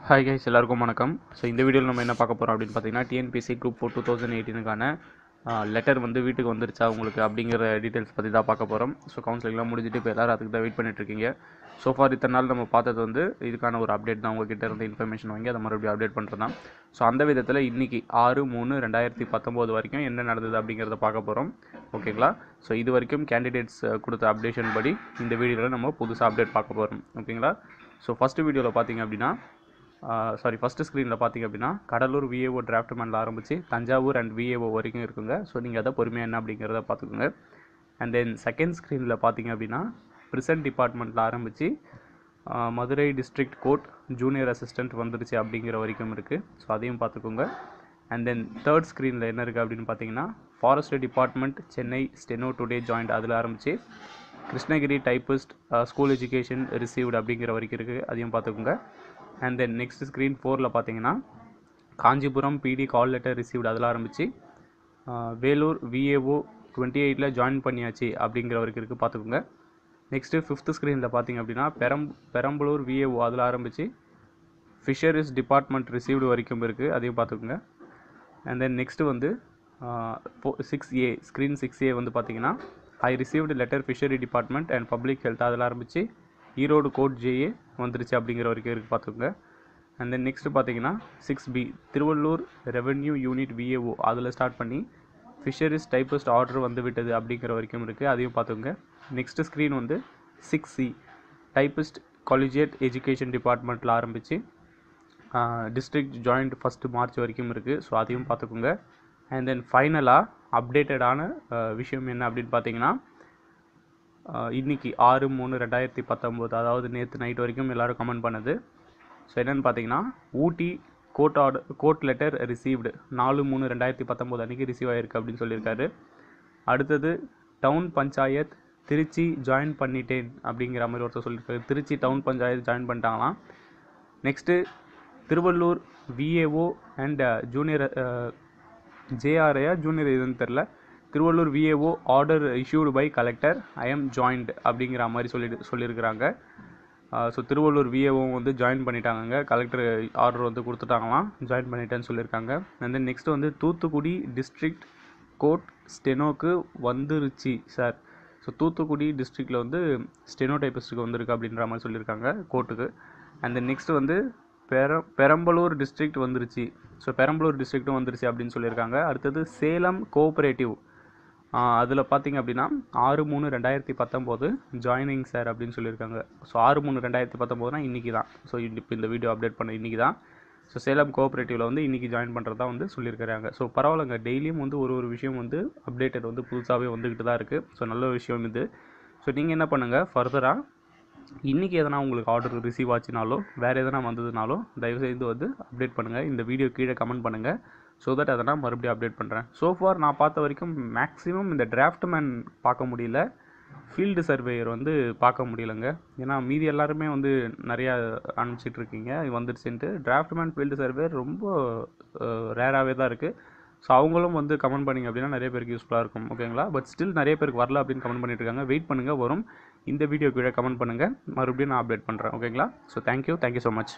Hi guys எல்லாருக்கும் வணக்கம். So இந்த வீடியோவில் நம்ம என்ன பார்க்க போகிறோம் அப்படின்னு பார்த்தீங்கன்னா TNPSC group four two thousand எயிட்டீனுக்கான letter வந்து வீட்டுக்கு வந்துருச்சா உங்களுக்கு அப்படிங்கிற டீட்டெயில்ஸ் பற்றி தான் பார்க்க போகிறோம் ஸோ கவுன்சிலிங்லாம் முடிஞ்சிட்டு இப்போ எல்லோரும் அதுக்கு தான் வெயிட் பண்ணிட்டு இருக்கீங்க. ஸோ ஃபார் இத்தனை நாள் நம்ம பார்த்தது வந்து இதுக்கான ஒரு அப்டேட் தான் உங்ககிட்ட இருந்து இன்ஃபர்மேஷன் வாங்கி அதை மறுபடியும் அப்டேட் பண்ணுறது தான் ஸோ அந்த விதத்தில் இன்றைக்கி ஆறு மூணு ரெண்டாயிரத்தி பத்தொம்போது வரைக்கும் என்ன நடந்தது அப்படிங்கிறத பார்க்க போகிறோம் ஓகேங்களா ஸோ இது வரைக்கும் கேண்டிடேட்ஸ் கொடுத்த அப்டேஷன் படி இந்த வீடியோவில் நம்ம புதுசாக அப்டேட் பார்க்க போகிறோம் ஓகேங்களா ஸோ ஃபஸ்ட்டு வீடியோவில் பார்த்தீங்க அப்படின்னா சாரி ஃபஸ்ட்டு ஸ்க்ரீனில் பார்த்தீங்க அப்படின்னா கடலூர் விஏஓ டிராஃப்ட் மேனில் ஆரம்பித்து தஞ்சாவூர் அண்ட் விஏஓ வரைக்கும் இருக்குங்க. ஸோ நீங்கள் அதை பொறுமையாக என்ன அப்படிங்கிறத பார்த்துக்கோங்க அண்ட் தென் செகண்ட் ஸ்க்ரீனில் பார்த்தீங்க அப்படின்னா ப்ரிசன்ட் டிபார்ட்மெண்ட்டில் ஆரம்பித்து Madurai district court junior assistant வந்துருச்சு அப்படிங்கிற வரைக்கும் இருக்குது ஸோ அதையும் பார்த்துக்கோங்க அண்ட் தென் தேர்ட் ஸ்க்ரீனில் என்ன இருக்குது அப்படின்னு பார்த்தீங்கன்னா forest department Chennai steno today joint அதில் ஆரம்பித்து Krishnagiri typist school education received அப்படிங்கிற வரைக்கும் இருக்குது அதையும் பார்த்துக்கோங்க அண்ட் தென் நெக்ஸ்ட் ஸ்க்ரீன் ஃபோரில் பார்த்தீங்கன்னா காஞ்சிபுரம் பிடி கால் லெட்டர் ரிசீவ்டு அதில் ஆரம்பித்து வேலூர் விஏஓ டுவெண்ட்டி எயிட்டில் ஜாயின் பண்ணியாச்சு அப்படிங்கிற வரைக்கும் இருக்குது பார்த்துக்கோங்க நெக்ஸ்ட்டு ஃபிஃப்த் ஸ்க்ரீனில் பார்த்தீங்க அப்படின்னா பெரம் பெரம்பலூர் விஏஓ அதில் ஆரம்பித்து ஃபிஷரிஸ் டிபார்ட்மெண்ட் ரிசீவ்டு வரைக்கும் இருக்குது அதையும் பார்த்துக்கோங்க அண்ட் தென் நெக்ஸ்ட்டு வந்து six A screen six A வந்து பார்த்தீங்கன்னா I received letter fishery department and public health அதில் ஆரம்பித்து ஈரோடு கோட் ஜேஏ வந்துருச்சு அப்படிங்கிற வரைக்கும் இருக்குது பார்த்துக்கோங்க. அண்ட் தென் நெக்ஸ்ட்டு பார்த்தீங்கன்னா six B Tiruvallur revenue unit VAO அதில் ஸ்டார்ட் பண்ணி ஃபிஷரிஸ் டைப்பஸ்ட் ஆர்டர் வந்து விட்டது அப்படிங்கிற வரைக்கும் இருக்குது அதையும் பார்த்துக்கோங்க. நெக்ஸ்ட்டு ஸ்க்ரீன் வந்து six C typist collegiate education டிபார்ட்மெண்ட்டில் ஆரம்பித்து டிஸ்ட்ரிக்ட் ஜாயிண்ட் ஃபஸ்ட்டு மார்ச் வரைக்கும் இருக்குது ஸோ அதையும் பார்த்துக்கோங்க. அண்ட் தென் ஃபைனலாக அப்டேட்டடான விஷயம் என்ன அப்படின்னு பார்த்தீங்கன்னா இன்றைக்கி ஆறு மூணு ரெண்டாயிரத்தி பத்தொம்போது அதாவது நேற்று நைட் வரைக்கும் எல்லோரும் கமெண்ட் பண்ணது. ஸோ என்னென்னு பார்த்தீங்கன்னா Ooty court order court letter received நாலு மூணு ரெண்டாயிரத்தி பத்தொம்போது அன்றைக்கி ரிசீவ் ஆகிருக்கு அப்படின்னு சொல்லியிருக்காரு. அடுத்தது டவுன் பஞ்சாயத் திருச்சி ஜாயின் பண்ணிட்டேன் அப்படிங்கிற மாதிரி ஒருத்தர் சொல்லியிருக்காரு. Trichy town panchayat join பண்ணிட்டாங்களாம். Next Tiruvallur VAO and junior ஜேஆர்ஏயா junior இதுன்னு தெரில Tiruvallur VAO order issued by collector I am joint அப்படிங்கிற மாதிரி சொல்லிட்டு சொல்லியிருக்கிறாங்க. ஸோ திருவள்ளூர் விஏஓவும் வந்து ஜாயின் பண்ணிட்டாங்க கலெக்டர் ஆர்டர் வந்து கொடுத்துட்டாங்களாம். ஜாயின் பண்ணிட்டேன்னு சொல்லியிருக்காங்க. அண்ட் தென் நெக்ஸ்ட் வந்து தூத்துக்குடி டிஸ்ட்ரிக்ட் கோர்ட் ஸ்டெனோக்கு வந்துருச்சு சார் ஸோ தூத்துக்குடி டிஸ்ட்ரிக்டில் வந்து ஸ்டெனோ டைப்பிஸ்ட்டுக்கு வந்திருக்கு அப்படின்ற மாதிரி சொல்லியிருக்காங்க கோர்ட்டுக்கு அண்ட் தென் நெக்ஸ்ட் வந்து பெர பெரம்பலூர் டிஸ்ட்ரிக்ட் வந்துருச்சு. ஸோ பெரம்பலூர் டிஸ்ட்ரிக்ட்டும் வந்துருச்சு அப்படின்னு சொல்லியிருக்காங்க. அடுத்தது சேலம் கோஆப்ரேட்டிவ் அதில் பார்த்தீங்க அப்படின்னா ஆறு மூணு ரெண்டாயிரத்தி பத்தொம்போது ஜாயினிங் சார் அப்படின்னு சொல்லியிருக்காங்க. ஸோ ஆறு மூணு ரெண்டாயிரத்தி பத்தொம்போதுனா இன்றைக்கி தான். ஸோ இப்போ இந்த வீடியோ அப்டேட் பண்ண இன்றைக்கி தான். ஸோ சேலம் கோஆப்ரேட்டிவில் வந்து இன்றைக்கி ஜாயின் பண்ணுறதா வந்து சொல்லியிருக்கிறாங்க. ஸோ பரவாயில்லைங்க. டெய்லியும் வந்து ஒரு ஒரு விஷயம் வந்து அப்டேட்டட் வந்து புதுசாகவே வந்துக்கிட்டு தான் இருக்குது ஸோ நல்ல விஷயம் இது. ஸோ நீங்கள் என்ன பண்ணுங்கள் ஃபர்தராக இன்றைக்கி எதனா உங்களுக்கு ஆர்டர் ரிசீவ் ஆச்சுனாலோ வேறு எதனா வந்ததுனாலோ தயவுசெய்து வந்து அப்டேட் பண்ணுங்கள் இந்த வீடியோ கீழே கமெண்ட் பண்ணுங்கள் ஸோ தட் அதை நான் மறுபடியும் அப்டேட் பண்ணுறேன் ஸோ ஃபார் நான் பார்த்த வரைக்கும் மேக்ஸிமம் இந்த டிராஃப்ட் மேன் பார்க்க முடியல. ஃபீல்டு சர்வேயர் வந்து பார்க்க முடியலங்க. ஏன்னா மீதி எல்லாருமே வந்து நிறையா அனுப்பிச்சிட்ருக்கீங்க வந்துருச்சுன்ட்டு டிராஃப்ட் மேன் ஃபீல்டு சர்வேயர் ரொம்ப ரேராகவே தான் இருக்குது ஸோ அவங்களும் வந்து கமெண்ட் பண்ணிங்க அப்படின்னா நிறைய பேருக்கு யூஸ்ஃபுல்லாக இருக்கும் ஓகேங்களா பட் ஸ்டில் நிறைய பேருக்கு வரல அப்படின்னு கமெண்ட் பண்ணிட்டு இருக்காங்க வெயிட் பண்ணுங்கள் வரும். இந்த வீடியோ கீழே கமெண்ட் பண்ணுங்கள் மறுபடியும் நான் அப்டேட் பண்ணுறேன் ஓகேங்களா so thank you thank you so much